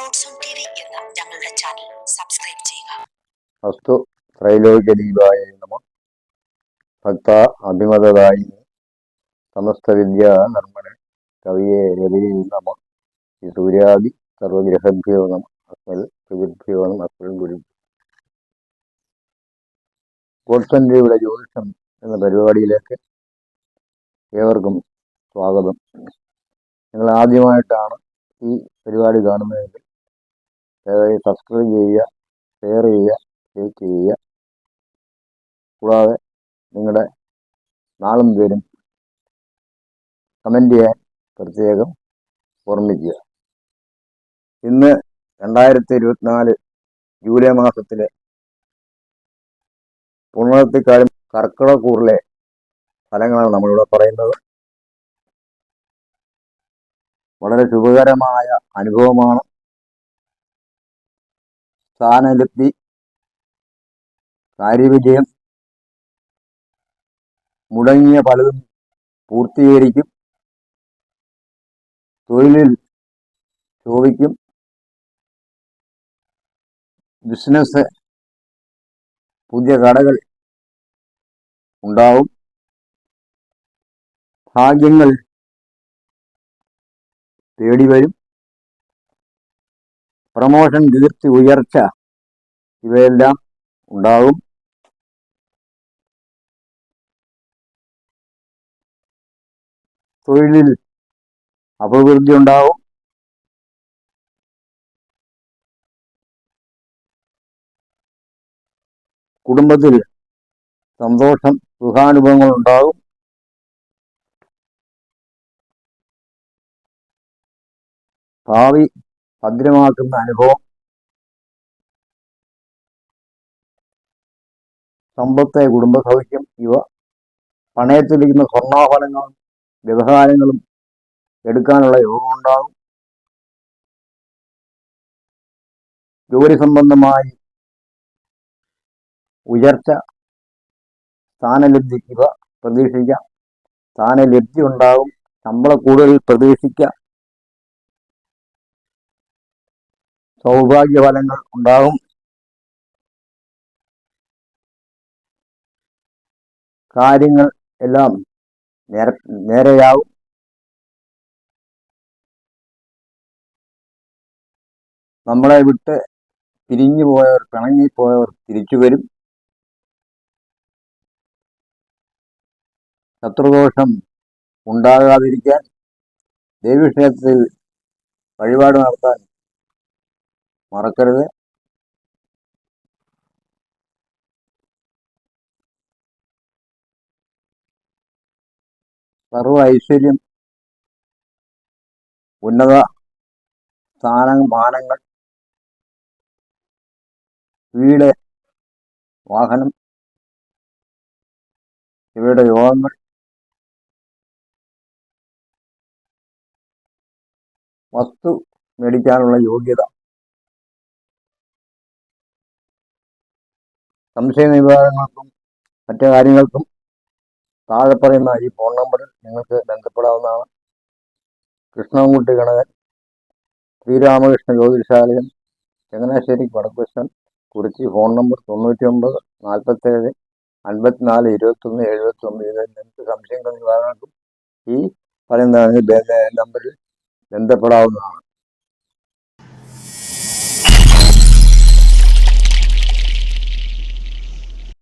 ഞങ്ങളുടെ channel subscribe ചെയ്യുക. അസ്തു ത്രൈലോക്യദീപായ നമ. ഭക്ത അഭിമതദായി സമസ്ത നർമ്മണ കവിയെ നമ. ഈ സൂര്യാദി സർവഗ്രഹഭ്യോ നമ. അസ്മൽ പ്രഭുഭ്യോ നമ. അസ്മൽ ഗുരു. ഗോഡ്സന്റെയുടെ ജ്യോതിഷം എന്ന പരിപാടിയിലേക്ക് ഏവർക്കും സ്വാഗതം. നിങ്ങൾ ആദ്യമായിട്ടാണ് ഈ പരിപാടി കാണുന്നതെങ്കിൽ ദയവായി സബ്സ്ക്രൈബ് ചെയ്യുക ഷെയർ ചെയ്യുക ലൈക്ക് ചെയ്യുക. കൂടാതെ നിങ്ങളുടെ നാളും പേരും കമന്റ് ചെയ്യാൻ പ്രത്യേകം ഓർമ്മിക്കുക. ഇന്ന് രണ്ടായിരത്തി ഇരുപത്തിനാല് ജൂലൈ മാസത്തിലെ പുണർത്തിക്കാലം കർക്കിടകൂറിലെ ഫലങ്ങളാണ് നമ്മളിവിടെ പറയുന്നത്. വളരെ ശുഭകരമായ അനുഭവമാണ്. സ്ഥാനലബ്ധി കാര്യവിജയം മുടങ്ങിയ പലതും പൂർത്തീകരിക്കും. തൊഴിലിൽ ശോഭിക്കും. ബിസിനസ് പുതിയ കടകൾ ഉണ്ടാവും. ഭാഗ്യങ്ങൾ തേടി വരും പ്രമോഷൻ കീർത്തി ഉയർച്ച ഇവയെല്ലാം ഉണ്ടാകും. തൊഴിലിൽ അഭിവൃദ്ധി ഉണ്ടാവും കുടുംബത്തിൽ സന്തോഷം സുഖാനുഭവങ്ങൾ ഉണ്ടാകും. ഭാവി ഭദ്രമാക്കുന്ന അനുഭവം. സമ്പത്ത് കുടുംബ സൗഖ്യം ഇവ പണയത്തിലിരിക്കുന്ന സ്വർണാഭരണങ്ങളും വ്യവഹാരങ്ങളും എടുക്കാനുള്ള യോഗം ഉണ്ടാകും ജോലി സംബന്ധമായി ഉയർച്ച സ്ഥാനലബ്ധി ഇവ പ്രതീക്ഷിക്കാം. സ്ഥാനലബ്ധി ഉണ്ടാകും. ശമ്പള കൂടുതൽ പ്രതീക്ഷിക്കാം. സൗഭാഗ്യഫലങ്ങൾ ഉണ്ടാകും. കാര്യങ്ങൾ എല്ലാം നേര നേരെയാവും. നമ്മളെ വിട്ട് പിരിഞ്ഞു പോയവർ പിണങ്ങിപ്പോയവർ തിരിച്ചു വരും. ശത്രുദോഷം ഉണ്ടാകാതിരിക്കാൻ ദേവീക്ഷേത്രത്തിൽ വഴിപാട് നടത്താൻ മറക്കരുത്. സർവ ഐശ്വര്യം ഉന്നത സ്ഥാന മാനങ്ങൾ വീട് വാഹനം ഇവയുടെ യോഗങ്ങൾ വസ്തു മേടിക്കാനുള്ള യോഗ്യത. സംശയ നിവാരണങ്ങൾക്കും മറ്റു കാര്യങ്ങൾക്കും താഴെ പറയുന്ന ഈ ഫോൺ നമ്പറിൽ നിങ്ങൾക്ക് ബന്ധപ്പെടാവുന്നതാണ്. കൃഷ്ണൻകുട്ടി ഗണകൻ ശ്രീരാമകൃഷ്ണ ജ്യോതിഷാലയം ചങ്ങനാശ്ശേരി വടക്കുവശം കുറിച്ച് ഫോൺ നമ്പർ തൊണ്ണൂറ്റി ഒമ്പത് നാൽപ്പത്തേഴ് അൻപത്തിനാല് ഇരുപത്തൊന്ന് എഴുപത്തി ഒമ്പത് ഇതിൽ നിങ്ങൾക്ക് സംശയങ്ങൾ ഈ പറയുന്ന നമ്പറിൽ ബന്ധപ്പെടാവുന്നതാണ്.